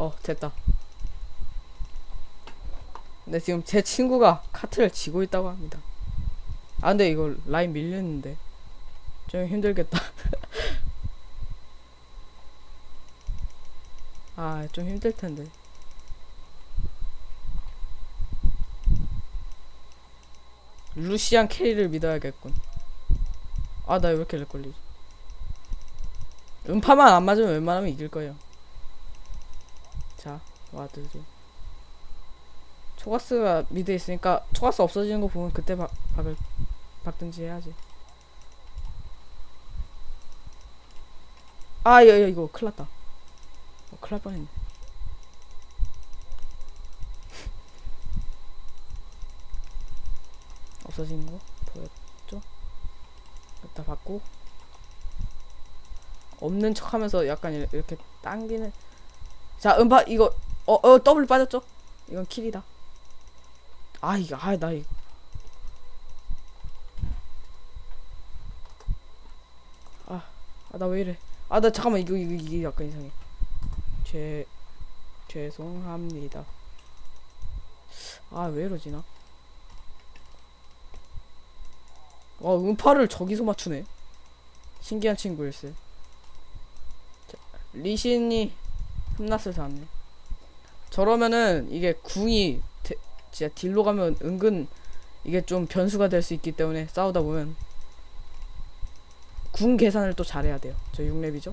어 됐다. 근데 지금 제 친구가 카트를 지고 있다고 합니다. 아 근데 이거 라인 밀렸는데. 좀 힘들겠다. 아 좀 힘들 텐데. 루시안 캐리를 믿어야겠군. 아 나 왜 이렇게 렉 걸리지? 음파만 안 맞으면 웬만하면 이길 거예요. 자 와드 좀 초가스가 미드에 있으니까 초가스 없어지는 거 보면 그때 박, 박을 박든지 해야지. 아 야, 야, 이거 큰일 났다. 어, 큰일 날 뻔했네. 없어지는 거 보였죠? 일단 받고. 없는 척 하면서 약간 이렇- 이렇게 당기는. 자 음파 이거 어 어 더블 빠졌죠? 이건 킬이다. 아 이거 아 나 이거 아나 왜 이래? 아 나 잠깐만 이거 이거 이게 약간 이상해. 죄 죄송합니다. 아 왜 이러지 나? 와 음파를 저기서 맞추네. 신기한 친구일세. 자, 리신이 흠났을 샀네 저러면은 이게 궁이 대- 진짜 딜로 가면 은근 이게 좀 변수가 될 수 있기 때문에 싸우다 보면 궁 계산을 또 잘해야 돼요. 저 6렙이죠?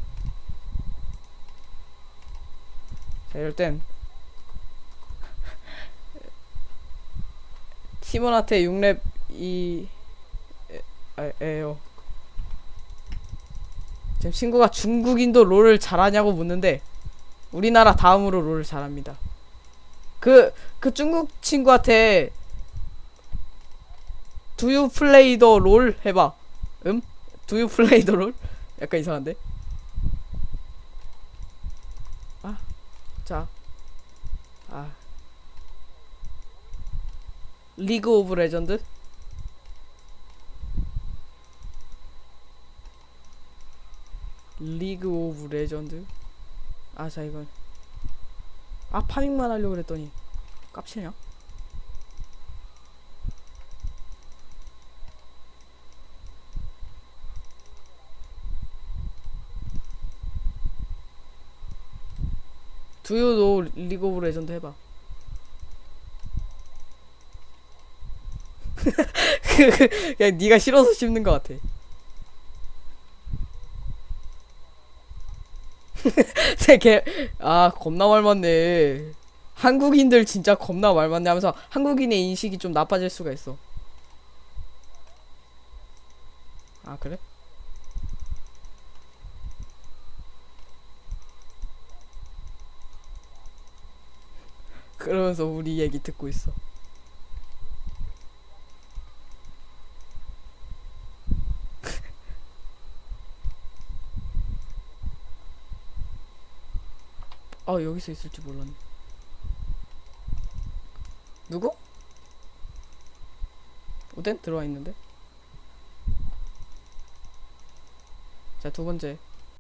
자 이럴 땐 팀원한테 6렙 이 에요. 지금 친구가 중국인도 롤을 잘하냐고 묻는데 우리나라 다음으로 롤을 잘합니다 그, 그 중국 친구한테 play the 롤? 해봐 음? Play the 롤? 약간 이상한데? 아, 자, 아, 리그 오브 레전드? 리그 오브 레전드? 아, 자, 이건. 아, 파밍만 하려고 그랬더니. 깝치냐? 두유도 리그 오브 레전드 해봐. 그 냥 네가 싫어서 씹는 것 같아. 되게 아 겁나 말 많네. 한국인들 진짜 겁나 말 많네 하면서 한국인의 인식이 좀 나빠질 수가 있어. 아 그래? 그러면서 우리 얘기 듣고 있어. 아 여기서 있을 줄 몰랐네. 누구? 오덴 들어와 있는데. 자 두 번째.